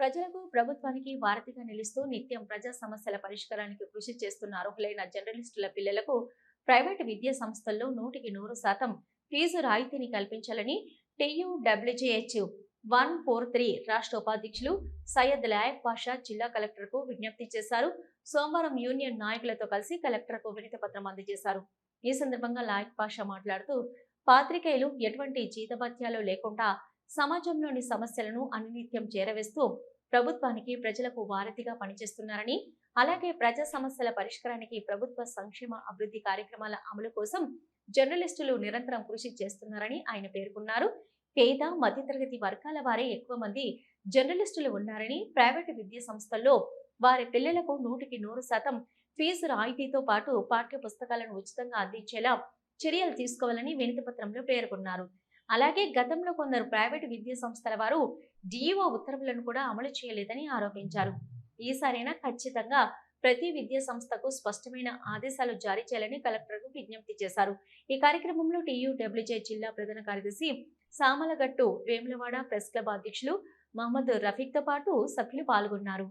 ప్రజలకు ప్రభుత్వానికి వారధిగా నిలుస్తూ నిత్యం ప్రజా సమస్యల పరిష్కారానికి కృషి చేస్తున్న అర్హులైన జర్నలిస్టుల పిల్లలకు ప్రైవేటు విద్యా సంస్థల్లో నూటికి నూరు శాతం ఫీజు రాయితీని కల్పించాలని టీయూడబ్ల్యూజేహెచ్ వన్ ఫోర్ త్రీ రాష్ట్ర ఉపాధ్యక్షులు సయ్యద్ లాయక్ పాషా జిల్లా కలెక్టర్కు విజ్ఞప్తి చేశారు. సోమవారం యూనియన్ నాయకులతో కలిసి కలెక్టర్కు వినతిపత్రం అందజేశారు. ఈ సందర్భంగా లాయక్ పాషా మాట్లాడుతూ పాత్రికేయులు ఎటువంటి జీతభత్యాలు లేకుండా సమాజంలోని సమస్యలను అనునిత్యం చేరవేస్తూ ప్రభుత్వానికి ప్రజలకు వారధిగా పనిచేస్తున్నారని అలాగే ప్రజా సమస్యల పరిష్కారానికి ప్రభుత్వ సంక్షేమ అభివృద్ధి కార్యక్రమాల అమలు కోసం జర్నలిస్టులు నిరంతరం కృషి చేస్తున్నారని ఆయన పేర్కొన్నారు. పేద మధ్యతరగతి వర్గాల వారే ఎక్కువ మంది జర్నలిస్టులు ఉన్నారని ప్రైవేటు విద్యా సంస్థల్లో వారి పిల్లలకు నూటికి నూరు శాతం ఫీజు రాయితీతో పాటు పాఠ్య పుస్తకాలను ఉచితంగా అందించేలా చర్యలు తీసుకోవాలని వినతిపత్రంలో పేర్కొన్నారు. అలాగే గతంలో కొందరు ప్రైవేటు విద్యా సంస్థల వారు డిఈఓ ఉత్తర్వులను కూడా అమలు చేయలేదని ఆరోపించారు. ఈసారైనా ఖచ్చితంగా ప్రతి విద్యా సంస్థకు స్పష్టమైన ఆదేశాలు జారీ చేయాలని కలెక్టర్కు విజ్ఞప్తి చేశారు. ఈ కార్యక్రమంలో టీయూడబ్ల్యూజే జిల్లా ప్రధాన కార్యదర్శి సామలగట్టు వేములవాడ ప్రెస్ క్లబ్ అధ్యక్షులు మహమ్మద్ రఫీక్తో పాటు సభ్యులు పాల్గొన్నారు.